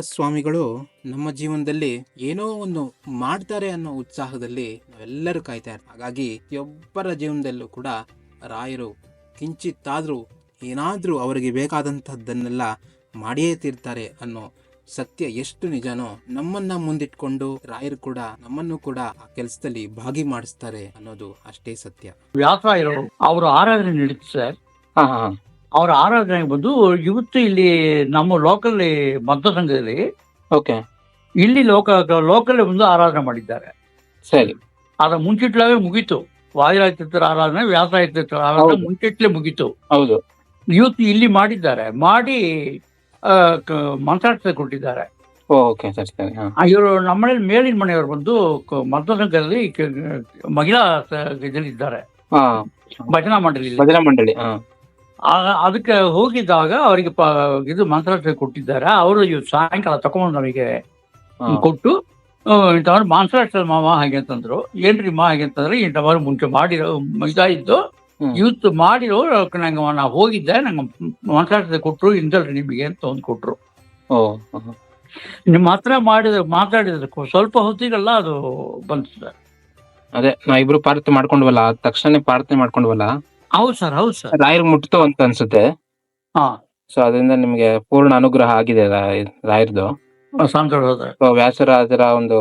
ಸ್ವಾಮಿಗಳು ನಮ್ಮ ಜೀವನದಲ್ಲಿ ಏನೋ ಒಂದು ಮಾಡ್ತಾರೆ ಅನ್ನೋ ಉತ್ಸಾಹದಲ್ಲಿ ನಾವೆಲ್ಲರೂ ಕಾಯ್ತಾ ಇರ್ತೀವಿ. ಹಾಗಾಗಿ ಪ್ರತಿಯೊಬ್ಬರ ಜೀವನದಲ್ಲೂ ಕೂಡ ರಾಯರು ಕಿಂಚಿತ್ತಾದರೂ ಏನಾದರೂ ಅವರಿಗೆ ಬೇಕಾದಂಥದ್ದನ್ನೆಲ್ಲ ಮಾಡಿಯೇ ತೀರ್ತಾರೆ ಅನ್ನೋ ಸತ್ಯ ಎಷ್ಟು ನಿಜನೋ ನಮ್ಮನ್ನ ಮುಂದಿಟ್ಕೊಂಡು ರಾಯರು ಕೂಡ ನಮ್ಮನ್ನು ಕೂಡ ಆ ಕೆಲಸದಲ್ಲಿ ಭಾಗಿ ಮಾಡಿಸ್ತಾರೆ ಅನ್ನೋದು ಅಷ್ಟೇ ಸತ್ಯ. ವ್ಯಾಸರಾಯರು ಅವರು ಆರಾಧನೆ ನಡೀತು ಸರ್. ಅವರ ಆರಾಧನೆ ಬಂದು ಇವತ್ತು ಇಲ್ಲಿ ನಮ್ಮ ಲೋಕಲ್ ಮತ ಸಂಘದಲ್ಲಿ ಓಕೆ ಇಲ್ಲಿ ಲೋಕ ಲೋಕಲ್ ಬಂದು ಆರಾಧನೆ ಮಾಡಿದ್ದಾರೆ. ಸರಿ. ಅದ ಮುಂಚಿಟ್ಲಾವೆ ಮುಗೀತು. ವಾಯುರಾಯ್ತಿರ್ತರ ಆರಾಧನೆ ವ್ಯಾಸರಾಯ್ತಿರ್ತರ ಆರಾಧನೆ. ಮುಂಚಿಟ್ಲೆ ಮುಗೀತು. ಹೌದು. ಇವತ್ತು ಇಲ್ಲಿ ಮಾಡಿದ್ದಾರೆ. ಮಾಡಿ ಕ- ಕೊಟ್ಟಿದ್ದಾರೆ. ಓಕೆ ಸರಿ ಸರಿ. ಹಾ. ಇವರು ನಮ್ಮನೇಲಿ ಮೇಲಿನ ಮನೆಯವರು ಬಂದು ಮತ ಸಂಘದಲ್ಲಿ ಮಹಿಳಾ ಇದ್ದಾರೆ ಭಜನಾ ಮಂಡಳಿ ಭಜನಾ ಮಂಡಳಿ ಅದಕ್ಕೆ ಹೋಗಿದ್ದಾಗ ಅವರಿಗೆ ಪ ಇದು ಮಂತ್ರಾರ್ಥ ಕೊಟ್ಟಿದ್ದಾರೆ? ಅವರು ಇವತ್ತು ಸಾಯಂಕಾಲ ತಗೊಂಡು ನಮಗೆ ಕೊಟ್ಟು ಇಂಥವ್ರು ಮಂತ್ರಾರ್ಥ ಮಾವ ಹಾಗೆ ಅಂತಂದ್ರು. ಏನ್ರಿ ಮಾ ಹಾಗೆ ಅಂತಂದ್ರೆ ಇಂಥವ್ರು ಮುಂಚೆ ಮಾಡಿರೋ ಇದಾಯಿತು. ಇವತ್ತು ಮಾಡಿರೋ ನಂಗೆ ನಾ ಹೋಗಿದ್ದೆ ನಂಗೆ ಮಂತ್ರಾರ್ಥ ಕೊಟ್ಟರು ಇಂದಲ್ರಿ ನಿಮಗೆ ಅಂತ ಒಂದು ಹಾ. ನಿಮ್ಮ ಹತ್ರ ಮಾಡಿದ ಮಾತಾಡಿದ ಸ್ವಲ್ಪ ಹೊತ್ತಿಗೆಲ್ಲ ಅದು ಬಂತು ಅದೇ ನಾ ಇಬ್ರು ಪ್ರಾರ್ಥನೆ ಮಾಡ್ಕೊಂಡ್ವಲ್ಲ ತಕ್ಷಣ ಪ್ರಾರ್ಥನೆ ಮಾಡ್ಕೊಂಡ್ವಲ್ಲ ಹೌದು ಸರ್ ಹೌದು ಸರ್. ರಾಯರ್ ಮುಟ್ತು ಅಂತ ಅನ್ಸುತ್ತೆ. ಹಾ. ಸೊ ಅದರಿಂದ ನಿಮ್ಗೆ ಪೂರ್ಣ ಅನುಗ್ರಹ ಆಗಿದೆ ರಾಯ್- ರಾಯರ್ದು. ಸಂತೋಷ ಸರ್ ಸೊ ವ್ಯಾಸರಾಜರ ಒಂದು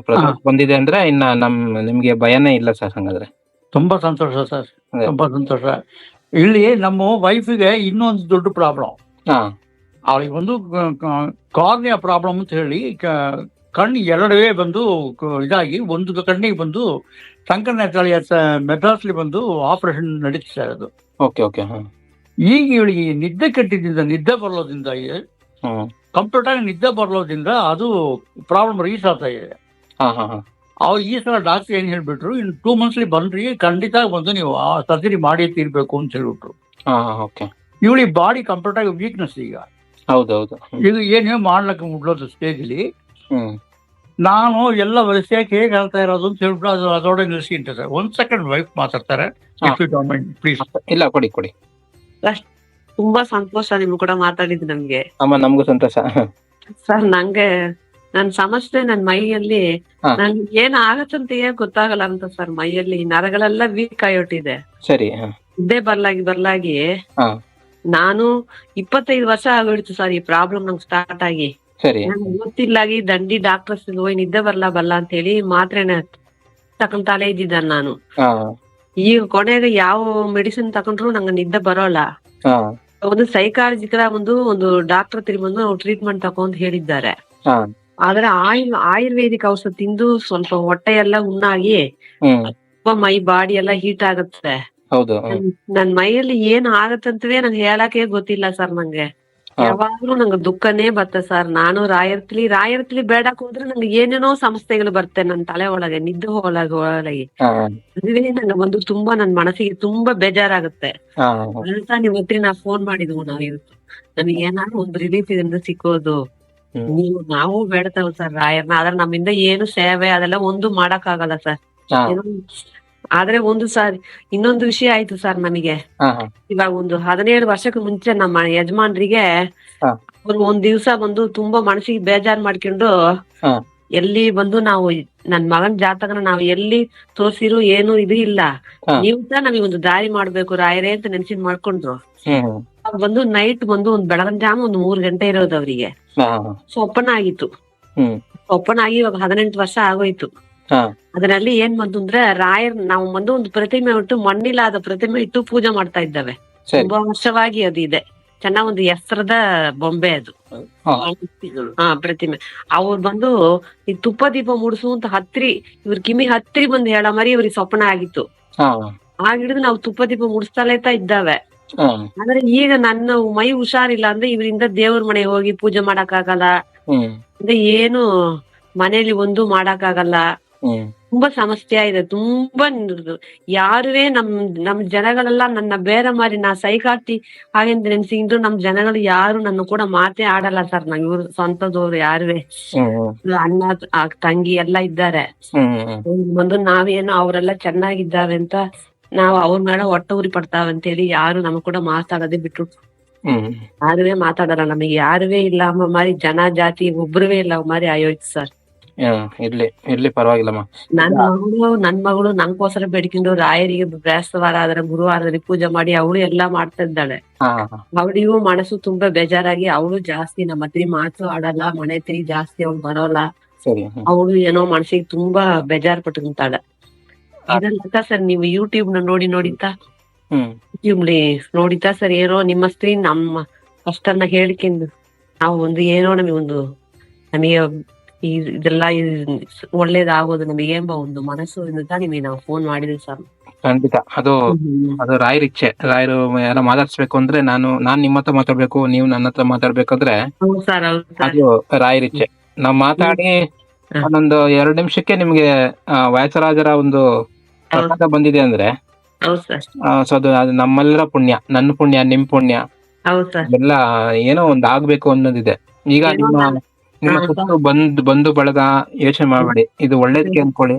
ಪ್ರಸಾದ ಬಂದಿದೆ ಅಂದ್ರೆ ಇನ್ನ ನಮ್ ನಿಮ್ಗೆ ಭಯನೇ ಇಲ್ಲ ಸರ್ ಹಂಗಾದ್ರೆ. ತುಂಬಾ ಸಂತೋಷ ಸರ್ ಅದೇ. ತುಂಬಾ ಸಂತೋಷ. ಇಲ್ಲಿ ನಮ್ಮ ವೈಫಿಗೆ ಇನ್ನೊಂದು ದೊಡ್ಡ ಪ್ರಾಬ್ಲಮ್ ಹಾ. ಅವಳಿಗೆ ಒಂದು ಕಾರ್ನಿಯ ಪ್ರಾಬ್ಲಮ್ ಅಂತ ಹೇಳಿ ಕ- ಕಣ್ಣು ಎರಡವೇ ಬಂದು ಕ- ಇದಾಗಿ ಒಂದು ಕಣ್ಣಿಗೆ ಬಂದು ಶಂಕರನ ತಳಿಯ ಮೆಡ್ರಾಸ್ಲಿ ಬಂದು ಆಪರೇಷನ್ ನಡೀತಾ ಅದು. ಓಕೆ ಓಕೆ ಈಗ ಇವಳಿಗೆ ನಿದ್ದೆ ಕೆಟ್ಟಿದ್ದಿಂದ ನಿದ್ದೆ ಬರಲೋದಿಂದ ಕಂಪ್ಲೀಟ್ ಆಗಿ ನಿದ್ದೆ ಬರಲೋದ್ರಿಂದ ಅದು ಪ್ರಾಬ್ಲಮ್ ರೀಸ್ ಆಗ್ತಾ ಇದೆ. ಅವ್ರು ಈ ಸಲ ಡಾಕ್ಟರ್ ಏನ್ ಹೇಳ್ಬಿಟ್ರು ಇನ್ ಟೂ ಮಂತ್ಸ್ಲಿ ಬಂದ್ರಿ ಖಂಡಿತ ಬಂದು ನೀವು ಆ ಸರ್ಜರಿ ಮಾಡಿ ತೀರ್ಬೇಕು ಅಂತ ಹೇಳ್ಬಿಟ್ರು. ಇವಳಿ ಇವಳಿಗೆ ಬಾಡಿ ಕಂಪ್ಲೀಟ್ ಆಗಿ ವೀಕ್ನೆಸ್ ಈಗ. ಹೌದೌದು ಹೌದು. ಈಗ ಏನೇ ಮಾಡ್ಲಕ್ಕೆ ಮುಡ್ಲೋದು ಸ್ಟೇಜಲ್ಲಿ ಹ್ಮ್. ನಾನು ಎಲ್ಲ ವಿಷಯಕ್ಕೆ ಹೇಗೆ ಹೇಳ್ತಾ ಇರೋದು ಅಂತ ಹೇಳ್ಬಿಟ್ಟು ಅದು ನಿಲ್ಸಿಂಟ ಸರ್ ಒಂದ್ ಸೆಕೆಂಡ್ ವೈಫ್ ಮಾತಾಡ್ತಾರೆ. ಪ್ಲೀಸ್ ಇಲ್ಲ ಕೊಡಿ ಕೊಡಿ. ತುಂಬಾ ಸಂತೋಷ ನಿಮ್ ಕೂಡ ಮಾತಾಡಿದ್ದು ನಮ್ಗೆ ಅಮ್ಮ ನಮಗೂ ಸಂತೋಷ. ಸರ್ ನಂಗೆ ನನ್ ಸಮಸ್ಯೆ ನನ್ ಮೈಯಲ್ಲಿ ನನ್ ನನ್ಗೆ ಏನ್ ಆಗತ್ತಂತ ಗೊತ್ತಾಗಲ್ಲ ಅಂತ ಸರ್ ಮೈಯಲ್ಲಿ. ನರಗಳೆಲ್ಲ ವೀಕ್ ಆಯೋಟಿದೆ ಸರಿ ಇದೇ ಇದ್ದೇ ಬರ್ಲಾಗಿ ಬರ್ಲಾಗಿ ನಾನು ಇಪ್ಪತ್ತೈದು ವರ್ಷ ಆಗೋಯ್ತು ಸರ್ ಈ ಪ್ರಾಬ್ಲಮ್ ನಂಗೆ ಸ್ಟಾರ್ಟ್ ಆಗಿ. ಸರಿ. ಗೊತ್ತಿಲ್ಲ ಗೊತ್ತಿಲ್ಲಾಗಿ ದಂಡಿ ಡಾಕ್ಟರ್ಸ್ ಹೋಗಿ ನಿದ್ದೆ ಬರ್ಲಾ ಬಲ್ಲ ಅಂತ ಹೇಳಿ ಮಾತ್ರೆನ ತಕೊಂತಾಲೇ ಇದ್ದಿದ್ದ ನಾನು. ಈಗ ಕೊನೆಗೆ ಯಾವ ಮೆಡಿಸಿನ್ ತಕೊಂಡ್ರು ನಂಗೆ ನಿದ್ದೆ ಬರೋಲ್ಲ. ಒಂದು ಸೈಕಾಲಜಿಕರ ಒಂದು ಒಂದು ಡಾಕ್ಟರ್ ಹತ್ರ ಬಂದು ಟ್ರೀಟ್ಮೆಂಟ್ ತಕೊಂಡ್ ಹೇಳಿದ್ದಾರೆ. ಆದ್ರೆ ಆಯುರ್ ಆಯುರ್ವೇದಿಕ್ ಔಷಧ ತಿಂದು ಸ್ವಲ್ಪ ಹೊಟ್ಟೆ ಎಲ್ಲ ಉಣ್ಣಾಗಿ ಹ್ಮ್. ತುಂಬಾ ಮೈ ಬಾಡಿ ಎಲ್ಲ ಹೀಟ್ ಆಗುತ್ತೆ. ನನ್- ಮೈಯಲ್ಲಿ ಏನ್ ಆಗತ್ತಂತವೇ ನಂಗೆ ಹೇಳಕ್ಕೆ ಗೊತ್ತಿಲ್ಲ ಸರ್ ನಂಗೆ. ಯಾವಾಗ್ಲೂ ನಂಗೆ ದುಃಖನೇ ಬರ್ತದೆ ಸರ್. ನಾನು ರಾಯರ್ತಿಲಿ ರಾಯರ್ತಿಲಿ ಬೇಡಕ್ ಹೋದ್ರೆ ನಂಗೆ ಏನೇನೋ ಸಮಸ್ಯೆಗಳು ಬರ್ತೆ ನನ್ ತಲೆ ಒಳಗೆ ನಿದ್ದೆ ಒಳಗೆ ಒಳಗೆ. ಅದುವೇ ನಂಗೆ ಬಂದು ತುಂಬಾ ನನ್ ಮನಸ್ಸಿಗೆ ತುಂಬಾ ಬೇಜಾರಾಗುತ್ತೆ. ಅಂತ ನಿಮ್ ಹತ್ರ ನಾ ಫೋನ್ ಮಾಡಿದ್ವು ನಾವ್ ಇವತ್ತು. ನಮಗೆ ಏನಾದ್ರು ಒಂದು ರಿಲೀಫ್ ಇದರಿಂದ ಸಿಕ್ಕೋದು. ನೀವು ನಾವು ಬೇಡ್ತಾವ್ ಸರ್ ರಾಯರ್ನ. ಆದ್ರೆ ನಮ್ಮಿಂದ ಏನು ಸೇವೆ ಅದೆಲ್ಲ ಒಂದು ಮಾಡಕ್ ಆಗಲ್ಲ ಸರ್ ಆದ್ರೆ ಒಂದು ಸಾರಿ ಇನ್ನೊಂದು ವಿಷಯ ಆಯ್ತು ಸರ್ ನಮಗೆ. ಇವಾಗ ಒಂದು ಹದಿನೇಳು ವರ್ಷಕ್ಕೆ ಮುಂಚೆ ನಮ್ಮ ಯಜಮಾನ್ರಿಗೆ. ಅವ್ರು ಒಂದ್ ದಿವ್ಸ ಬಂದು ತುಂಬಾ ಮನಸ್ಸಿಗೆ ಬೇಜಾರ್ ಮಾಡ್ಕೊಂಡು. ಎಲ್ಲಿ ಬಂದು ನಾವು ನನ್ ಮಗನ್ ಜಾತಕನ ನಾವು ಎಲ್ಲಿ ತೋರ್ಸಿರು ಏನು ಇದು ಇಲ್ಲ. ನೀವು ಸಹ ನಮಗೆ ಒಂದು ದಾರಿ ಮಾಡ್ಬೇಕು ರಾಯರೇ ಅಂತ ನೆನ್ಸಿನ್ ಮಾಡ್ಕೊಂಡ್ರು ಬಂದು ನೈಟ್ ಬಂದು ಒಂದ್ ಬೆಳಗಿನ ಜಾಮ ಒಂದ್ ಮೂರ್ ಗಂಟೆ ಇರೋದು ಅವರಿಗೆ. ಸೊ ಒಪ್ಪನ ಆಗಿತ್ತು. ಒಪ್ಪನ ಆಗಿ ಇವಾಗ ಹದಿನೆಂಟು ವರ್ಷ ಆಗೋಯ್ತು. ಅದರಲ್ಲಿ ಏನ್ ಬಂತು ಅಂದ್ರೆ ರಾಯರ್ ನಾವು ಬಂದು ಒಂದು ಪ್ರತಿಮೆ ಇಟ್ಟು ಮಣ್ಣಿಲಾದ ಪ್ರತಿಮೆ ಇಟ್ಟು ಪೂಜೆ ಮಾಡ್ತಾ ಇದ್ದಾವೆ. ತುಂಬಾ ವರ್ಷವಾಗಿ ಅದು ಇದೆ. ಚೆನ್ನಾಗ್ ಒಂದು ಎತ್ತರದ ಬೊಂಬೆ ಅದು. ಹಾ. ಪ್ರತಿಮೆ. ಅವ್ರು ಬಂದು ಈ ತುಪ್ಪ ದೀಪ ಮುಡಿಸುವಂತ ಹತ್ರಿ ಇವ್ರ ಕಿಮಿ ಹತ್ರಿ ಬಂದು ಹೇಳ ಮರಿ ಇವ್ರಿಗೆ ಸ್ವಪ್ನ ಆಗಿತ್ತು. ಆಗ ಹಿಡಿದು ನಾವು ತುಪ್ಪ ದೀಪ ಮುಡಿಸ್ತಾಲೇತಾ ಇದ್ದಾವೆ. ಆದ್ರೆ ಈಗ ನನ್ನ ಮೈ ಹುಷಾರಿಲ್ಲ ಅಂದ್ರೆ ಇವರಿಂದ ದೇವ್ರ ಮನೆ ಹೋಗಿ ಪೂಜೆ ಮಾಡಕ್ ಆಗಲ್ಲ ಅಂದ್ರೆ ಏನು ಮನೇಲಿ ಒಂದು ಮಾಡಕ್ ಆಗಲ್ಲ ತುಂಬಾ ಸಮಸ್ಯೆ ಇದೆ ತುಂಬಾ ಯಾರುವೇ ನಮ್ ನಮ್ ಜನಗಳೆಲ್ಲ ನನ್ನ ಬೇರೆ ಮಾರಿ ನಾ ಸೈಕಾಟಿ ಹಾಗೆಂತ ನೆನ್ಸಿದ್ರು ನಮ್ ಜನಗಳು ಯಾರು ನನ್ನ ಕೂಡ ಮಾತೆ ಆಡಲ್ಲ ಸರ್ ನಮ್ ಇವ್ರು ಸ್ವಂತದವ್ರು ಯಾರುವೆ. ಅಣ್ಣ ತಂಗಿ ಎಲ್ಲ ಇದ್ದಾರೆ. ಬಂದು ನಾವೇನೋ ಅವರೆಲ್ಲ ಚೆನ್ನಾಗಿದ್ದಾವೆ ಅಂತ ನಾವು ಅವ್ರ ಮೇಲೆ ಒಟ್ಟ ಉರಿ ಅಂತ ಹೇಳಿ ಯಾರು ನಮ್ ಕೂಡ ಮಾತಾಡೋದೇ ಬಿಟ್ಟು ಯಾರುವೇ ಮಾತಾಡಲ್ಲ ನಮಗೆ ಯಾರುವೇ ಇಲ್ಲ ಮಾರಿ ಜನ ಜಾತಿ ಒಬ್ರುವೇ ಇಲ್ಲ ಮಾರಿ ಆಯೋಜಿಸ್ ಸರ್. ಹ್ಮ್, ಇರ್ಲಿ ಇರ್ಲಿ ಪರವಾಗಿಲ್ಲಮ್ಮ. ನನ್ ಮಗಳು ನನ್ ಮಗಳು ನಂಗೋಸ್ಕರ ಬೇಡ್ಕೊಂಡು ರಾಯರಿಗೆ ಬೇಸ್ತವಾರ ಆದ್ರೆ ಗುರುವಾರದಲ್ಲಿ ಪೂಜೆ ಮಾಡಿ ಅವಳು ಎಲ್ಲಾ ಮಾಡ್ತಾ ಇದ್ದಾಳೆ. ಹಾ ಹಾ. ಅವಳಿಗೂ ಮನಸ್ಸು ತುಂಬಾ ಬೇಜಾರಾಗಿ ಅವಳು ಜಾಸ್ತಿ ನಮ್ಮ ಹತ್ರ ಮಾತು ಆಡಲ್ಲ ಮನೆ ಹತ್ರ ಜಾಸ್ತಿ ಅವಳು ಬರೋಲ್ಲ. ಸರಿ ಹ್ಮ್. ಅವಳು ಏನೋ ಮನಸ್ಸಿಗೆ ತುಂಬಾ ಬೇಜಾರ್ ಪಟ್ಕೊಂತಾಳೆ. ಇದನ್ನ ಸರ್ ನೀವು ಯೂಟ್ಯೂಬ್ನ ನೋಡಿ ನೋಡಿತಾ ಹ್ಮ್. ಯೂಟ್ಯೂಬ್ ನೋಡಿತಾ ಸರ್ ಏನೋ ನಿಮ್ಮ ಸ್ತ್ರೀ ನಮ್ಮ ಕಷ್ಟನ್ನ ಹೇಳ್ಕೊಂಡು ನಾವು ಒಂದು ಏನೋ ನಮಗೆ ಒಂದು ನಮಗೆ ಈ ಇದೆಲ್ಲ ಇದ್- ಒಳ್ಳೇದಾಗೋದು ನಮಗೆ ಎಂಬ ಒಂದು ಮನಸ್ಸು ಇಂದ ನಿಮಗೆ ನಾವು ಫೋನ್ ಮಾಡಿದ್ವಿ ಸರ್ ಖಂಡಿತ. ಅದು ಅದು ರಾಯರ್ ಇಚ್ಛೆ. ರಾಯರು ಯಾರ ಮಾತಾಡ್ಸ್ಬೇಕು ಅಂದ್ರೆ ನಾನು ನಾನ್ ನಿಮ್ಮ ಹತ್ರ ಮಾತಾಡ್ಬೇಕು ನೀವು ನನ್ನ ಹತ್ರ ಮಾತಾಡ್ಬೇಕಂದ್ರೆ ಅದು ರಾಯರ್ ಇಚ್ಛೆ. ನಾವ್ ಮಾತಾಡಿ. ಒಂದೊಂದು ಎರಡು ನಿಮಿಷಕ್ಕೆ ನಿಮ್ಗೆ ವಯಸ್ಸರಾಜರ ವ್ಯಾಸರಾಜರ ಒಂದು ಪ್ರಸಾದ ಬಂದಿದೆ ಅಂದ್ರೆ ಸೊ ಅದು ನಮ್ಮೆಲ್ಲರ ಪುಣ್ಯ ನನ್ನ ಪುಣ್ಯ ನಿಮ್ ಪುಣ್ಯ. ಎಲ್ಲ ಏನೋ ಒಂದ್ ಆಗ್ಬೇಕು ಅನ್ನೋದಿದೆ. ಈಗ ನಿಮ್ಮ ನಿಮ್ಮ ಸುತ್ತ ಬಂದು ಬಂದ್ ಬಂಧು ಬಳಗ ಯೋಚನೆ ಮಾಡಬೇಡಿ. ಇದು ಒಳ್ಳೇದಕ್ಕೆ ಅನ್ಕೊಳ್ಳಿ.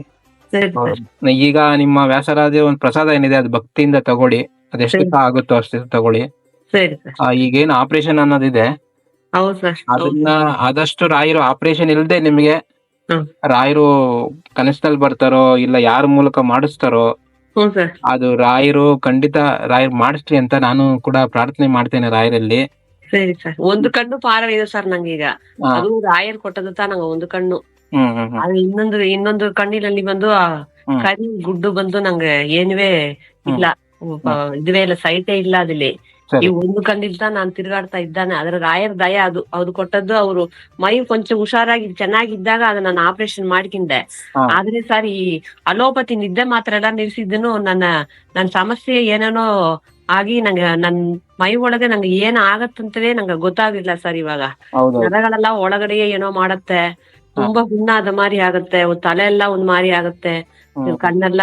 ಈಗ ನಿಮ್ಮ ವ್ಯಾಸರಾಜ ಒಂದು ಪ್ರಸಾದ ಏನಿದೆ ಅದು ಭಕ್ತಿಯಿಂದ ತಗೊಳ್ಳಿ. ಅದೆಷ್ಟು. ಆಗುತ್ತೋ ಅಷ್ಟು ತಗೊಳ್ಳಿ. ಈಗೇನು ಆಪರೇಷನ್ ಅನ್ನೋದಿದೆ. ಅದನ್ನ ಆದಷ್ಟು ರಾಯರು ಆಪರೇಷನ್ ಇಲ್ಲದೆ ನಿಮಗೆ. ರಾಯರು ಕನಸಿನಲ್ಲಿ ಬರ್ತಾರೋ ಇಲ್ಲ ಯಾರ ಮೂಲಕ ಮಾಡಿಸ್ತಾರೋ ಅದು ರಾಯರು ಖಂಡಿತ ರಾಯರು ಮಾಡಿಸ್ರಿ ಅಂತ ನಾನು ಕೂಡ ಪ್ರಾರ್ಥನೆ ಮಾಡ್ತೇನೆ ರಾಯರಲ್ಲಿ. ಸರಿ ಸರ್. ಒಂದು ಕಣ್ಣು ಪಾರವಿದೆ ಸರ್ ನಂಗೀಗ. ಈಗ ಅದು ರಾಯರ್ ಕೊಟ್ಟದ ನಂಗ ಒಂದು ಕಣ್ಣು. ಅದು ಇನ್ನೊಂದು ಇನ್ನೊಂದು ಕಣ್ಣಿನಲ್ಲಿ ಬಂದು ಆ. ಕರಿ ಗುಡ್ಡು ಬಂದು ನಂಗೆ ಏನುವೇ ಇಲ್ಲ. ಇದುವೇ ಇಲ್ಲ ಸೈಟೇ ಇಲ್ಲ ಅದಿಲ್ಲಿ. ಈ ಒಂದು ಕಣ್ಣಿಲ್ದ ನಾನ್ ತಿರುಗಾಡ್ತಾ ಇದ್ದಾನೆ. ಅದ್ರ ರಾಯರ್ ದಯ ಅದು ಅದು ಕೊಟ್ಟದ್ದು ಅವರು ಮೈ ಕೊಂಚ ಹುಷಾರಾಗಿ ಚೆನ್ನಾಗಿದ್ದಾಗ ಅದನ್ನ ನಾನು ಆಪರೇಷನ್ ಮಾಡ್ಕಿಂದೆ. ಆದ್ರೆ ಸರ್ ಈ ಅಲೋಪತಿ ನಿದ್ದೆ ಮಾತ್ರ ಎಲ್ಲ ನಿಲ್ಸಿದ್ದನು ನನ್ನ ನನ್ನ ಸಮಸ್ಯೆ ಏನೇನೋ ಆಗಿ ನಂಗೆ ನನ್ ಮೈ ಒಳಗೆ ನಂಗೆ ಏನ್ ಆಗತ್ತಂತವೇ ನಂಗೆ ಗೊತ್ತಾಗಿಲ್ಲ ಸರ್ ಇವಾಗ. ಹೌದು ನರಗಳೆಲ್ಲ ಒಳಗಡೆಯೇ ಏನೋ ಮಾಡತ್ತೆ. ತುಂಬಾ ಹುಣ್ಣ ಆದ ಮಾರಿ ಆಗತ್ತೆ ತಲೆ ಎಲ್ಲ ಒಂದ್ ಮಾರಿ ಆಗತ್ತೆ. ಕಣ್ಣೆಲ್ಲ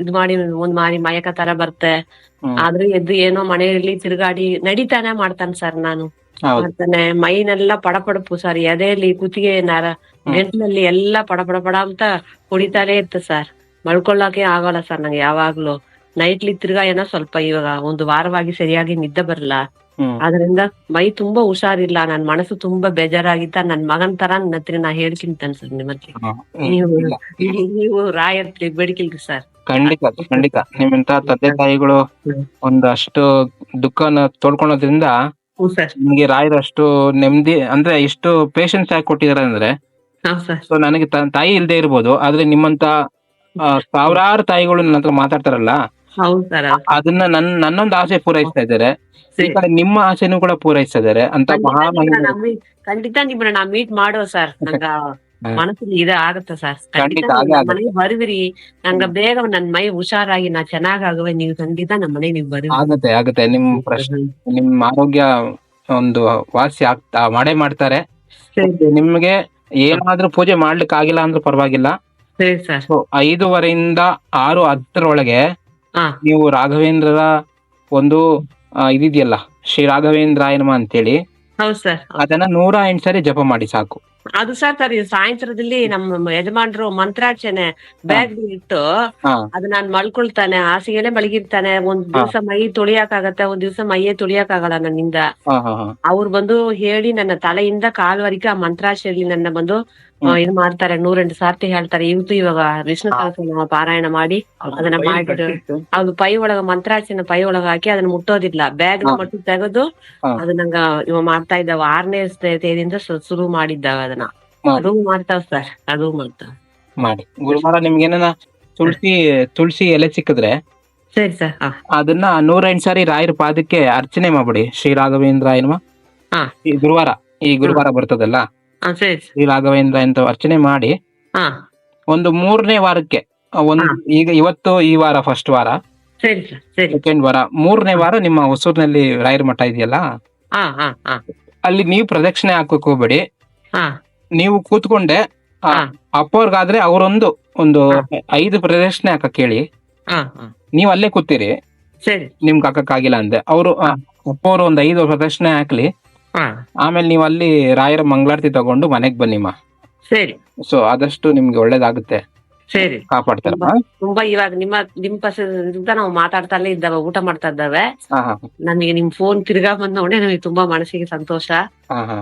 ಇದು ಮಾಡಿ ಒಂದ್ ಮಾರಿ ಮಯಕ ತರ ಬರುತ್ತೆ. ಆದ್ರೆ ಎದ್ದು ಏನೋ ಮನೆಯಲ್ಲಿ ತಿರುಗಾಡಿ ನಡಿತಾನೆ ಮಾಡ್ತಾನೆ ಸರ್ ನಾನು. ಮಾಡ್ತಾನೆ. ಮೈನೆಲ್ಲ ಪಡಪಡಪು ಸರ್. ಎದೆಯಲ್ಲಿ ಕುತ್ತಿಗೆ ನರ. ಗಂಟ್ಲಲ್ಲಿ ಎಲ್ಲ ಪಡ ಪಡ ಅಂತ ಹೊಡಿತಾನೆ ಇತ್ತು ಸರ್. ಮಲ್ಕೊಳ್ಳಾಕೆ ಆಗಲ್ಲ ಸರ್ ನಂಗೆ ಯಾವಾಗ್ಲೂ. ನೈಟ್ಲಿ ತಿರ್ಗಾ ಏನೋ ಸ್ವಲ್ಪ ಇವಾಗ ಒಂದು ವಾರವಾಗಿ ಸರಿಯಾಗಿ ನಿದ್ದೆ ಬರಲ್ಲ. ಅದರಿಂದ ಮೈ ತುಂಬಾ ಹುಷಾರಿಲ್ಲ. ನನ್ ಮನಸ್ಸು ತುಂಬಾ ಬೇಜಾರಾಗಿತ್ತ. ನನ್ ಮಗನ್ ತರ ನನ್ನ ಹತ್ರ ನಾ ಹೇಳ್ಕಿಂತಾನೆ ಸರ್ ನಿಮ್ಮ ಹತ್ರ ನೀವು. ನೀವು ರಾಯರ್ತಿ ಬೇಡಿಕಿಲ್ರಿ ಸರ್. ಖಂಡಿತ ಖಂಡಿತ. ನಿಮ್ಮಂತ ತಂದೆ ತಾಯಿಗಳು ಒಂದಷ್ಟು ದುಃಖನ ತೋಡ್ಕೊಳೋದ್ರಿಂದ ನಿಮ್ಗೆ ರಾಯರಷ್ಟು ನೆಮ್ಮದಿ ಅಂದ್ರೆ ಇಷ್ಟು ಪೇಶನ್ಸ್ ಯಾಕೆ ಕೊಟ್ಟಿದಾರೆ ಅಂದ್ರೆ ಸೊ ನನಗೆ ತಾಯಿ ಇಲ್ದೇ ಇರ್ಬೋದು ಆದ್ರೆ ನಿಮ್ಮಂತ ಸಾವಿರಾರು ತಾಯಿಗಳು ನನ್ನ ಹತ್ರ ಮಾತಾಡ್ತಾರಲ್ಲ ಹೌದು ಸರ್ ಅದನ್ನ ನನ್ ನನ್ನೊಂದು ಆಸೆ ಪೂರೈಸ್ತಾ ಇದ್ದಾರೆ. ಈ ಕಡೆ ನಿಮ್ಮ ಆಸೆನೂ ಕೂಡ ಪೂರೈಸ್ತಾ ಇದಾರೆ ಅಂತ ಬಹಳ ಖಂಡಿತ ನಿಮ್ಮನ್ನ ನಾ ಮೀಟ್ ಮಾಡುವ ಸರ್. ನಂಗ ಹಾ. ಮನಸ್ಸಲ್ಲಿ ಇದ ಆಗತ್ತ ಸರ್. ಖಂಡಿತ. ಮನೆಗೆ ಬರುವಿರಿ. ನಂಗ ಬೇಗ ನನ್ ಮೈ ಹುಷಾರಾಗಿ ನಾ ಚೆನ್ನಾಗಾಗುವೆ ನೀವು ಖಂಡಿತ ನಮ್ಮ ಮನೆಗೆ ನೀವು ಬರುವಿರಿ. ಆಗತ್ತೆ ಆಗತ್ತೆ. ನಿಮ್ ಪ್ರಶ್ನೆ ನಿಮ್ ಆರೋಗ್ಯ ಒಂದು ವಾಸಿ ಆಗ್ತಾ ಮಾಡೇ ಮಾಡ್ತಾರೆ. ಸರಿ. ನಿಮ್ಗೆ ಏನಾದ್ರೂ ಪೂಜೆ ಮಾಡ್ಲಿಕ್ಕೆ ಆಗಿಲ್ಲ ಅಂದ್ರೂ ಪರವಾಗಿಲ್ಲ. ಸರಿ ಸರ್. ಸೊ ಐದೂವರೆಯಿಂದ ಆರು ಹತ್ತರೊಳಗೆ ಹಾ. ನೀವು ರಾಘವೇಂದ್ರರ ಒಂದು ಆ, ಇದಿದೆಯಲ್ಲ ಶ್ರೀ ರಾಘವೇಂದ್ರಾಯನಮ ಅಂತೇಳಿ. ಹೌದು ಸರ್. ಅದನ್ನ ನೂರ ಎಂಟು ಸರಿ ಜಪ ಮಾಡಿ ಸಾಕು. ಅದು ಸರ್ ಸರ್ ಸಾಯಂತ್ರದಲ್ಲಿ ನಮ್ಮ ಯಜಮಾನ್ರು ಮಂತ್ರಾರ್ಚನೆ ಬ್ಯಾಗ್ ಇಟ್ಟು ಅದ್ ನಾನ್ ಮಲ್ಕೊಳ್ತಾನೆ ಹಾಸಿಗೆನೆ ಮಲಗಿರ್ತಾನೆ ಒಂದ್ ದಿವ್ಸ ಮೈ ತೊಳಿಯಕ್ಕಾಗತ್ತೆ ಒಂದ್ ದಿವ್ಸ ಮೈಯೇ ತೊಳಿಯಕ್ಕಾಗಲ್ಲ ನನ್ನಿಂದ. ಅವ್ರು ಬಂದು ಹೇಳಿ ನನ್ನ ತಲೆಯಿಂದ ಕಾಲ್ವರೆಗೆ ಆ ಮಂತ್ರಾಶಯಲ್ಲಿ ನನ್ನ ಬಂದು ಇದ್ ಮಾಡ್ತಾರೆ ನೂರೆಂಟು ಸಾರ್ತಿ ಹೇಳ್ತಾರೆ. ಇವತ್ತು ಇವಾಗ ವಿಷ್ಣು ಸಹಸ್ರನಾಮ ಪಾರಾಯಣ ಮಾಡಿ ಅದನ್ನ ಮಾಡಿದ್ರು. ಅದು ಪೈ ಒಳಗ ಮಂತ್ರಾರ್ಚನೆ ಪೈ ಒಳಗ ಹಾಕಿ ಅದನ್ನ ಮುಟ್ಟೋದಿಲ್ಲ. ಬ್ಯಾಗ್. ಮಟ್ಟು ತೆಗೆದು. ಅದು ನಂಗ ಇವ ಮಾಡ್ತಾ ಇದ್ದಾವ. ಆರನೇ ತೇದಿಯಿಂದ ಶು- ಶುರು ಮಾಡಿದ್ದಾವ ಅದನ್ನ. ಅದು ಮಾಡ್ತಾವ ಸರ್ ಅದು ಮಾಡ್ತಾವ. ಮಾಡಿ. ಗುರುವಾರ ನಿಮ್ಗೆ ಏನನ ತುಳಸಿ ತುಳಸಿ ಎಲೆ ಸಿಕ್ಕಿದ್ರೆ ಸರಿ ಸರ್ ಹಾ. ಅದನ್ನ ನೂರ ಎಂಟು ಸಾರಿ ರಾಯರ ಪಾದಕ್ಕೆ ಅರ್ಚನೆ ಮಾಡ್ಬಿಡಿ. ಶ್ರೀ ರಾಘವೇಂದ್ರ ಹಾ. ಈ ಗುರುವಾರ ಈ ಗುರುವಾರ ಬರ್ತದಲ್ಲ? ಹಾ ಸರಿ ಸರ್. ಶ್ರೀ ರಾಘವೇಂದ್ರ ಅಂತ ಅರ್ಚನೆ ಮಾಡಿ ಹಾ. ಒಂದು ಮೂರನೇ ವಾರಕ್ಕೆ ಆ, ಒಂದು. ಈಗ ಇವತ್ತು ಈ ವಾರ ಫಸ್ಟ್ ವಾರ. ಸರಿ ಸರ್ ಸರಿ. ಸೆಕೆಂಡ್ ವಾರ. ಮೂರನೇ ವಾರ ನಿಮ್ಮ ಹೊಸೂರಿನಲ್ಲಿ ರಾಯರ ಮಠ ಇದೆಯಲ್ಲ? ಹಾ ಹಾ ಹಾ. ಅಲ್ಲಿ ನೀವು ಪ್ರದಕ್ಷಿಣೆ ಹಾಕಕ್ ಹೋಗ್ಬೇಡಿ. ನೀವು ಕೂತ್ಕೊಂಡೆ. ಅಪ್ಪವ್ರಿಗಾದ್ರೆ ಅವರೊಂದು ಒಂದು ಐದು ಪ್ರದರ್ಶನ ಹಾಕಕ್ ಹೇಳಿ ನೀವು ಅಲ್ಲೇ ಕೂತೀರಿ. ಸರಿ. ನಿಮ್ಗೆ ಹಾಕಕ್ಕಾಗಿಲ್ಲ ಅಂದೆ. ಅವರು ಅಪ್ಪವ್ರು ಒಂದ್ ಐದು ಪ್ರದರ್ಶನ ಹಾಕ್ಲಿ. ಹಾ. ಆಮೇಲೆ ನೀವು ಅಲ್ಲಿ ರಾಯರ ಮಂಗಳಾರತಿ ತಗೊಂಡು ಮನೆಗ್ ಬನ್ನಿಮ್ಮ ಸರಿ. ಸೊ ಆದಷ್ಟು ನಿಮ್ಗೆ ಒಳ್ಳೇದಾಗುತ್ತೆ. ಸರಿ. ಕಾಪಾಡ್ತಾರೆ ತುಂಬಾ ಇವಾಗ ನಿಮ್ಮ ನಿಮ್ ಪಸದಿಂದ ನಾವು ಮಾತಾಡ್ತಾ ಇದ್ದಾವೆ ಊಟ ಮಾಡ್ತಾ ಇದ್ದಾವೆ. ನಮಗೆ ನಿಮ್ ಫೋನ್ ತಿರ್ಗಾ ಬಂದ್ ನೋಡಿ ನಮಗೆ ತುಂಬಾ ಮನಸ್ಸಿಗೆ ಸಂತೋಷ. ಹಾ ಹಾ.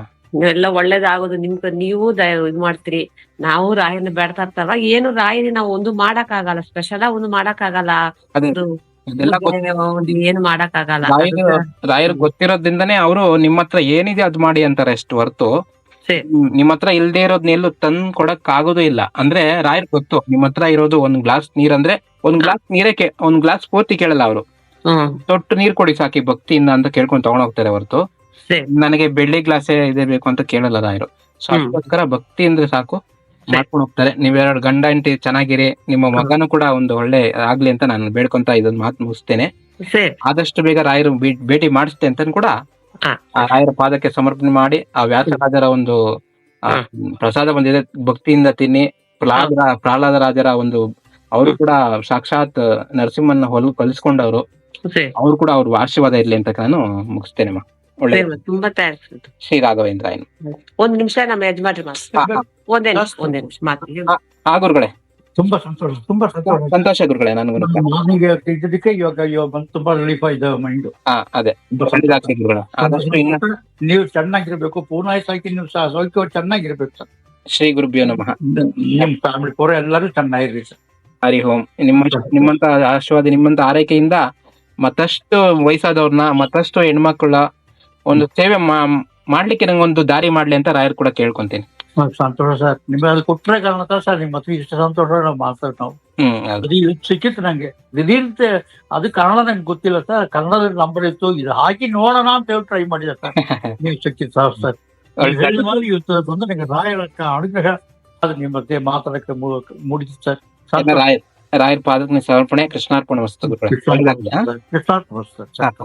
ಎಲ್ಲ ಒಳ್ಳೇದಾಗೋದು ನಿಮ್ ನೀವು ಇದ್ ಮಾಡ್ತೀರಿ. ನಾವು ರಾಯನ ಬೇಡ್ತಾ ಇರ್ತಾರ ಏನು ರಾಯನಿ ನಾವು ಒಂದು ಮಾಡಕ್ ಆಗಲ್ಲ ಸ್ಪೆಷಲ್ ಒಂದು ಮಾಡಕ್ ಆಗಲ್ಲ ಏನು ಮಾಡಕ್ ಆಗಲ್ಲ ರಾಯರ್ ರಾಯರು ಗೊತ್ತಿರೋದ್ರಿಂದನೇ ಅವರು ನಿಮ್ಮ ಹತ್ರ ಏನಿದೆ ಅದ್ ಮಾಡಿ ಅಂತಾರೆ ಅಷ್ಟು ಹೊರತು. ನಿಮ್ ಹತ್ರ ಇಲ್ದೇ ಇರೋದ್ನ ಎಲ್ಲೂ ತಂದ್ ಕೊಡಕ್ ಆಗೋದು ಇಲ್ಲ. ಅಂದ್ರೆ ರಾಯರ್ ಗೊತ್ತು ನಿಮ್ ಹತ್ರ ಇರೋದು ಒಂದ್ ಗ್ಲಾಸ್ ನೀರ್ ಅಂದ್ರೆ ಒಂದ್ ಗ್ಲಾಸ್ ನೀರೇ ಒಂದ್ ಗ್ಲಾಸ್ ಪೂರ್ತಿ ಕೇಳಲ್ಲ ಅವರು. ತೊಟ್ಟು ನೀರ್ ಕೊಡಿ ಸಾಕಿ ಭಕ್ತಿಯಿಂದ ಅಂತ ಕೇಳ್ಕೊಂಡ್ ತಗೊಂಡ್ ಹೋಗ್ತಾರೆ ಹೊರತು. ನನಗೆ ಬೆಳ್ಳಿ ಗ್ಲಾಸೇ ಇದೆ ಬೇಕು ಅಂತ ಕೇಳಲ್ಲ ರಾಯರು. ಸೊ. ಅದಕ್ಕೋಸ್ಕರ ಭಕ್ತಿ ಅಂದ್ರೆ ಸಾಕು. ಮಾಡ್ಕೊಂಡು ಹೋಗ್ತಾರೆ. ನೀವೆರಡು ಗಂಡ ಹೆಂಡತಿ ಚೆನ್ನಾಗಿರಿ. ನಿಮ್ಮ ಮಗನು ಕೂಡ ಒಂದು ಒಳ್ಳೆ ಆಗ್ಲಿ ಅಂತ ನಾನು ಬೇಡ್ಕೊಂತ ಇದೊಂದು ಮಾತು ಮುಗಿಸ್ತೇನೆ. ಆದಷ್ಟು ಬೇಗ ರಾಯರು ಭೇಟಿ ಮಾಡಿಸ್ತೆ ಅಂತ ಕೂಡ ಆ ರಾಯರ ಪಾದಕ್ಕೆ ಸಮರ್ಪಣೆ ಮಾಡಿ ಆ ವ್ಯಾಸರಾಜರ ಒಂದು ಪ್ರಸಾದ ಬಂದಿದೆ. ಭಕ್ತಿಯಿಂದ ತಿನ್ನಿ. ಪ್ರಹ್ಲಾದ ಪ್ರಹ್ಲಾದ ರಾಜರ ಒಂದು ಅವರು ಕೂಡ ಸಾಕ್ಷಾತ್ ನರಸಿಂಹನ ಹೊಲ್ ಕಲಿಸ್ಕೊಂಡವರು. ಅವ್ರು ಕೂಡ ಅವ್ರ ಆಶೀರ್ವಾದ ಇರ್ಲಿ ಅಂತ ನಾನು ಮುಗಿಸ್ತೇನೆ ಅಮ್ಮ. ಒಳ್ಳೆ ತುಂಬಾ ಥ್ಯಾಂಕ್ಸ್ ಶ್ರೀ ರಾಘವೇಂದ್ರ ಏನು? ಒಂದ್ ನಿಮಿಷ ನಮ್ಮ ಯಜಮಾನ್ರಿ ಮಾತು. ಒಂದೇ ನಿಮಿಷ ಒಂದೇ ನಿಮಿಷ ಮಾತು ಹಾ ಗುರುಗಳೇ. ತುಂಬಾ ಸಂತೋಷ ತುಂಬಾ ಸಂತೋಷ. ಸಂತೋಷ ಗುರುಗಳೇ ನನಗೂ ನಾನೀಗ ಇದ್ದದಕ್ಕೆ ಇವಾಗ ಇವಾಗ ಬಂದು ತುಂಬಾ ರಿಲೀಫ್ ಆಯ್ತು ಮೈಂಡ್ ಹಾ ಅದೇ. ಒಳ್ಳೆದಾಗ್ಲಿ ಗುರುಗಳೇ. ಆದಷ್ಟು ಇನ್ನ ನೀವು ಚೆನ್ನಾಗಿರ್ಬೇಕು ಪೂರ್ಣ ಸಾಕಿ ನೀವು ಸಹ ಸ್ವಲ್ಪ ಚೆನ್ನಾಗಿರ್ಬೇಕು ಸರ್. ಶ್ರೀ ಗುರುಭ್ಯೋ ನಮಃ. ನಿಮ್ ಫ್ಯಾಮಿಲಿ ಪೂರ ಎಲ್ಲರೂ ಚೆನ್ನಾಗಿರ್ರಿ ಸರ್. ಹರಿ ಓಂ. ನಿಮ್ಮ ನಿಮ್ಮಂತ ಆಶೀರ್ವಾದ ನಿಮ್ಮಂತ ಆರೈಕೆಯಿಂದ ಮತ್ತಷ್ಟು ವಯಸ್ಸಾದವ್ರನ್ನ ಮತ್ತಷ್ಟು ಹೆಣ್ಮಕ್ಳ ಒಂದು ಸೇವೆ ಮಾ- ಮಾಡ್ಲಿಕ್ಕೆ ನಂಗೊಂದು ದಾರಿ ಮಾಡ್ಲಿ ಅಂತ ರಾಯರ್ ಕೂಡ ಕೇಳ್ಕೊಂತೀನಿ. ಸಂತೋಷ ಸರ್. ನಿಮ್ಗೆ ಅದು ಕೊಟ್ಟರೆ ಕಾರಣ ಸರ್ ನಿಮ್ಮ ಹತ್ರ ಇಷ್ಟು ಸಂತೋಷ ನಾವು ಮಾತಾಡ್ ನಾವು. ಹ್ಮ್ ಹೌದು. ಅದು ಇವತ್ತು ಸಿಕ್ಕಿತ್ತು ನಂಗೆ. ದಿಢೀರ್ತೆ ಅದು ಕನ್ನಡ ನಂಗೆ ಗೊತ್ತಿಲ್ಲ ಸರ್. ಕನ್ನಡದ ನಂಬರ್ ಇತ್ತು. ಇದು ಹಾಕಿ ನೋಡೋಣ ಅಂತ ಹೇಳಿ ಟ್ರೈ ಮಾಡಿದೆ ಸರ್. ನೀವು ಸಿಕ್ಕಿತ್ತು ಸರ್ ಸರ್. ಒಳ್ಳೆ- ಹೇಳಿ ಮಾಡಿ ಇವತ್ತು ಬಂದು ನಂಗೆ ರಾಯರ ಅನುಗ್ರಹ ಅದು ನಿಮ್ಮ ಮತ್ತೆ ಮಾತಾಡಕ್ಕೆ ಮೂಡಿತು ಸರ್. ಎಲ್ಲ ರಾಯರ್ ರಾಯರ್ ಪಾದಕ್ಕೆ ಸಮರ್ಪಣೆ ಕೃಷ್ಣಾರ್ಪಣೆ ವಸ್ತು ಗುರುಗಳೇ. ಒಳ್ಳೆದಾಗ್ಲಿ, ಹಾ? ಕೃಷ್ಣಾರ್ಪಣ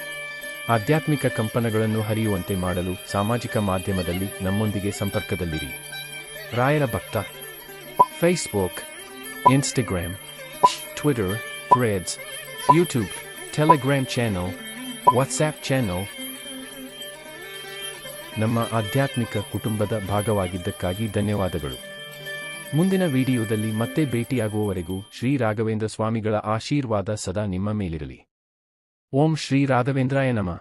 ಆಧ್ಯಾತ್ಮಿಕ ಕಂಪನಗಳನ್ನು ಹರಿಯುವಂತೆ ಮಾಡಲು ಸಾಮಾಜಿಕ ಮಾಧ್ಯಮದಲ್ಲಿ ನಮ್ಮೊಂದಿಗೆ ಸಂಪರ್ಕದಲ್ಲಿರಿ. ರಾಯರ ಭಕ್ತ Facebook Instagram Twitter Threads YouTube Telegram channel WhatsApp channel ನಮ್ಮ ಆಧ್ಯಾತ್ಮಿಕ ಕುಟುಂಬದ ಭಾಗವಾಗಿದ್ದಕ್ಕಾಗಿ ಧನ್ಯವಾದಗಳು. ಮುಂದಿನ ವಿಡಿಯೋದಲ್ಲಿ ಮತ್ತೆ ಭೇಟಿಯಾಗುವವರೆಗೂ ಶ್ರೀ ರಾಘವೇಂದ್ರ ಸ್ವಾಮಿಗಳ ಆಶೀರ್ವಾದ ಸದಾ ನಿಮ್ಮ ಮೇಲಿರಲಿ. ಓಂ ಶ್ರೀ ರಾಘವೇಂದ್ರಾಯ ನಮಃ